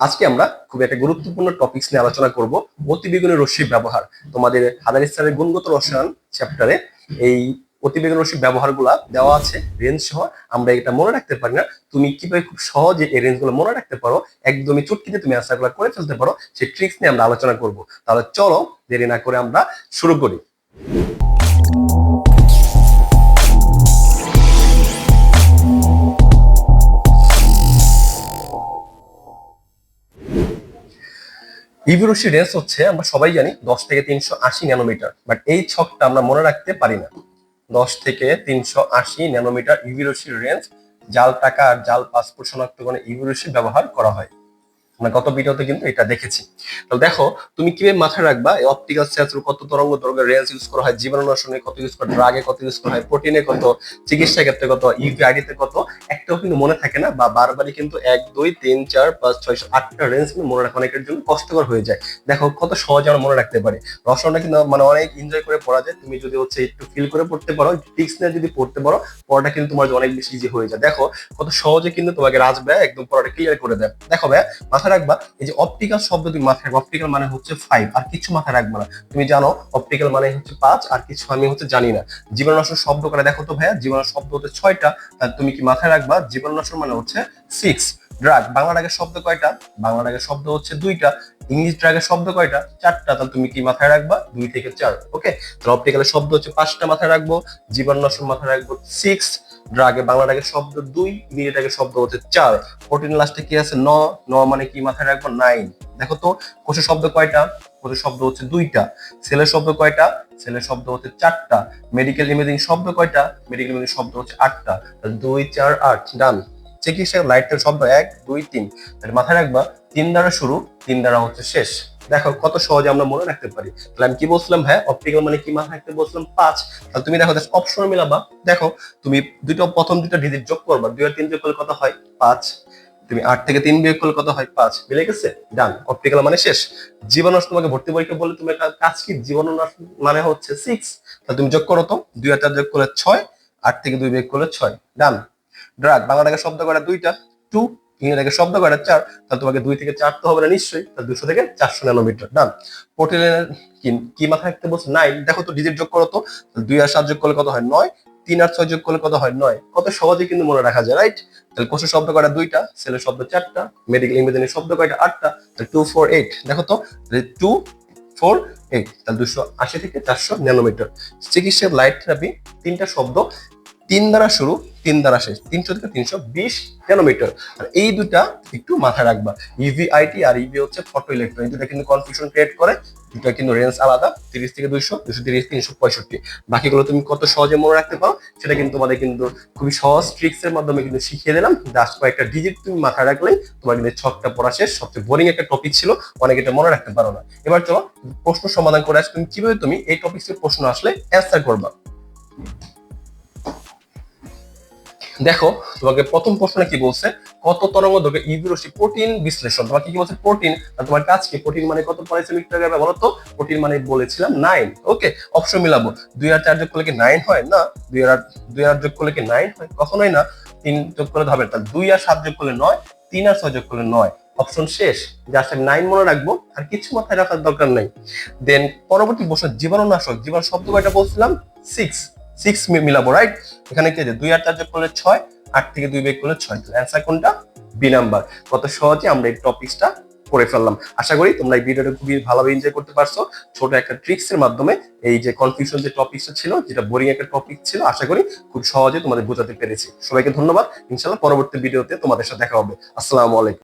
আজকে আমরা খুব একটা গুরুত্বপূর্ণ টপিকস নিয়ে আলোচনা করব। অতিবেগুনি রশ্মির ব্যবহার। তোমাদের হাজার স্তরের গুণগত রসায়ন চ্যাপ্টারে এই অতিবেগুনি রশ্মির ব্যবহারগুলা দেওয়া আছে রেঞ্জ সহ। আমরা এটা মনে রাখতে পারি না। তুমি কীভাবে খুব সহজে এই রেঞ্জগুলো মনে রাখতে পারো, একদমই চুটকিতে তুমি আনসারগুলো করে ফেলতে পারো, সেই ট্রিক্স নিয়ে আমরা আলোচনা করব। তাহলে চলো দেরি না করে আমরা শুরু করি। ইভিরুশি রেঞ্জ হচ্ছে, আমরা সবাই জানি, দশ থেকে তিনশো আশি ন্যানোমিটার। বাট এই ছকটা আমরা মনে রাখতে পারি না। দশ থেকে তিনশো আশি ন্যানোমিটার ইভিরুশির রেঞ্জ জাল টাকা আর জাল পাসপোর্ট শনাক্তকরণে ইভিরুশি ব্যবহার করা হয়। আমরা গত ভিডিওতে কিন্তু এটা দেখেছি। তো দেখো, তুমি কীভাবে মাথায় রাখবা, এই অপটিক্যাল সেন্সর কত তরঙ্গ দৈর্ঘ্যের রেঞ্জ ইউজ করা হয়, জীবাণুনাশনে কত ইউজ করা ড্রাগে কত ইউজ করা হয় প্রোটিনে কত, চিকিৎসা ক্ষেত্রে কত ইউভি তে কত, একটাও কিন্তু মনে থাকে না বা বারবারই কিন্তু এক, দুই, তিন, চার, পাঁচ, ছয় আটটা রেঞ্জ কিন্তু মনে রাখা অনেকের জন্য কষ্টকর হয়ে যায়। দেখো, কত সহজে আমরা মনে রাখতে পারি। রসনটা কিন্তু মানে অনেক এনজয় করে পড়া যায়। তুমি যদি হচ্ছে একটু ফিল করে পড়তে পারো টিক্স নিয়ে যদি পড়তে পারো, পড়াটা কিন্তু তোমার অনেক বেশি ইজি হয়ে যায়। দেখো, কত সহজে কিন্তু তোমাকে রাজ ব্যয় একদম পড়াটা ক্লিয়ার করে দেয়। দেখো ভাইয়া মাথায় রাখবা, এই যে অপটিক্যাল শব্দ তুমি মাথায় রাখবা অপটিক্যাল মানে হচ্ছে ফাইভ আর কিছু মাথায় রাখবা না। তুমি জানো অপটিক্যাল মানে হচ্ছে পাঁচ, আর কিছু আমি হচ্ছে জানি না। জীবাণুনাশক শব্দ করে দেখো তো ভাইয়া জীবাণু শব্দ হচ্ছে ছয়টা তুমি কি মাথায় রাখবা জীবাণুনাশক মানে হচ্ছে সিক্স ড্রাগ বাংলা ড্রাগের শব্দ কয়টা? বাংলা ড্রাগের শব্দ হচ্ছে দুইটা, ইংলিশ ড্রাগের শব্দ কয়টা? চারটা, তাহলে তুমি কি মাথায় রাখবা? দুই থেকে চার ওকে তাহলে অপটিক্যালের শব্দ হচ্ছে পাঁচটা মাথায় রাখব জীবাণুনাশক মাথায় রাখব সিক্স ড্রাগে বাংলা ড্রাগের শব্দ দুই ইংরেজি ড্রাগের শব্দ হচ্ছে চার। প্রোটিন লাস্টে কি আছে? ন ন মানে কি মাথায় রাখব? নাইন দেখো তো, কোষের শব্দ কয়টা? কোষের শব্দ হচ্ছে দুইটা। সেলের শব্দ কয়টা? সেলের শব্দ হচ্ছে চারটা। মেডিকেল ইমেজিং শব্দ কয়টা? মেডিকেল ইমেজিং শব্দ হচ্ছে আটটা। দুই, চার, আট ডান চিকিৎসা লাইটের শব্দ এক, দুই, তিন। মাথায় রাখবা, তিন দ্বারা শুরু, তিন দ্বারা হচ্ছে শেষ। দেখো কত সহজে আমরা মনে রাখতে পারি। তাহলে আমি কি বলছিলাম হ্যাঁ অপটিক্যাল মানে কি মাথায় রাখতে বলছিলাম, পাঁচ। তাহলে তুমি দেখো অপশন মিলাবা দেখো, তুমি দুটো, প্রথম দুটো ডিজিট যোগ করবা, দুই আর তিন যোগ করলে কত হয়? পাঁচ। তুমি আট থেকে তিন বিয়োগ করলে কত হয়? পাঁচ। মিলে গেছে? ডান অপটিক্যাল মানে শেষ। জীবাণু তোমাকে ভর্তি পরীক্ষা বললে তুমি কাজ কি? জীবাণু মানে হচ্ছে সিক্স তাহলে তুমি যোগ করো তো, দুই আর চার যোগ করলে ছয়, আট থেকে দুই বিয়োগ করলে ছয়। ডান ড্রাগ বাংলা শব্দ করা দুইটা। টু ইংরেজি শব্দ করা চার, তাহলে তোমাকে দুই থেকে চার তো হবে না নিশ্চয়ই, তাহলে দুশো থেকে চারশো ন্যানোমিটার ডান প্রোটিনের কি মাথায় রাখতে বলছে? নাইন দেখো তো ডিজিট যোগ করো তো দুই আর সাত যোগ করলে কত হয়? নয়। তিন আর ছয় যোগ করলে কত হয়? নয়। কত সহজে কিন্তু মনে রাখা যায় রাইট তাহলে কোষের শব্দ কয়টা? দুইটা। সেলের শব্দ চারটা। মেডিকেল ইংরেজি শব্দ কয়টা? আটটা। তাহলে টু ফোর এইট দেখো তো টু ফোর এইট তাহলে দুশো আশি থেকে চারশো ন্যানোমিটার চিকিৎসা লাইট থেরাপি তিনটা শব্দ, তিন দ্বারা শুরু তিন দ্বারা শেষ, তিনশো থেকে তিনশো বিশ ন্যানোমিটার আর এই দুটা একটু মাথায় রাখবা। ইভিআইটি আর ইভি হচ্ছে ফটো ইলেকট্রন এই দুটা কিন্তু কনফিউশন ক্রিয়েট করে দুটা কিন্তু রেঞ্জ আলাদা, তিরিশ থেকে দুইশো দুশো তিরিশ, তিনশো পঁয়ষট্টি। বাকিগুলো তুমি কত সহজে মনে রাখতে পারো, সেটা কিন্তু তোমাদের কিন্তু খুবই সহজ ট্রিক্স এর মাধ্যমে কিন্তু শিখিয়ে দিলাম। জাস্ট কয়েকটা ডিজিট তুমি মাথায় রাখলেই তোমার কিন্তু ছকটা পড়া শেষ। সবচেয়ে বোরিং একটা টপিক ছিল, অনেকে এটা মনে রাখতে পারো না। এবার চলো, প্রশ্ন সমাধান করে আস। তুমি কীভাবে তুমি এই টপিক্সের প্রশ্ন আসলে অ্যান্সার করবা? দেখো, তোমাকে প্রথম প্রশ্নে কি বলছে? কত তরঙ্গ দৈর্ঘ্য ইভি রশ্মি প্রোটিন বিশ্লেষণ। তোমার কি বলছে? প্রোটিন আর তোমার কাজ কি? প্রোটিন মানে কত? পারিশ্রমিক টাকা বলো তো প্রোটিন মানে বলেছিলাম নাইন ওকে অপশন মিলাবো। দুই আর চার যোগ করলে কি নাইন হয়? না, দুই আর দুই আর যোগ করলে কি নাইন হয়? কখনোই না। তিন যোগ করলে হবে। তাহলে দুই আর সাত যোগ করলে নয়, তিন আর ছয় যোগ করলে নয়। অপশন শেষ। জাস্ট আমি নাইন মনে রাখব, আর কিছু মাথায় রাখার দরকার নাই। দেন পরবর্তী প্রশ্ন, জীবাণুনাশক। জীবাণু শব্দ কয়টা বলছিলাম? সিক্স সিক্স মিলাবো রাইট এখানে কি আছে? দুই আর চার যোগ করলে ছয়, আট থেকে দুই বেগ করলে ছয়। অ্যান্সার কোনটা? বি নাম্বার কত সহজে আমরা এই টপিকসটা করে ফেললাম। আশা করি তোমরা এই ভিডিওটা খুবই ভালোভাবে এনজয় করতে পারছ। ছোট একটা ট্রিক্স এর মাধ্যমে এই যে কনফিউশন যে টপিকসটা ছিল, যেটা বোরিং একটা টপিক ছিল, আশা করি খুব সহজে তোমাদের বোঝাতে পেরেছি। সবাইকে ধন্যবাদ। ইনশাল্লাহ পরবর্তী ভিডিওতে তোমাদের সাথে দেখা হবে। আসসালামু আলাইকুম।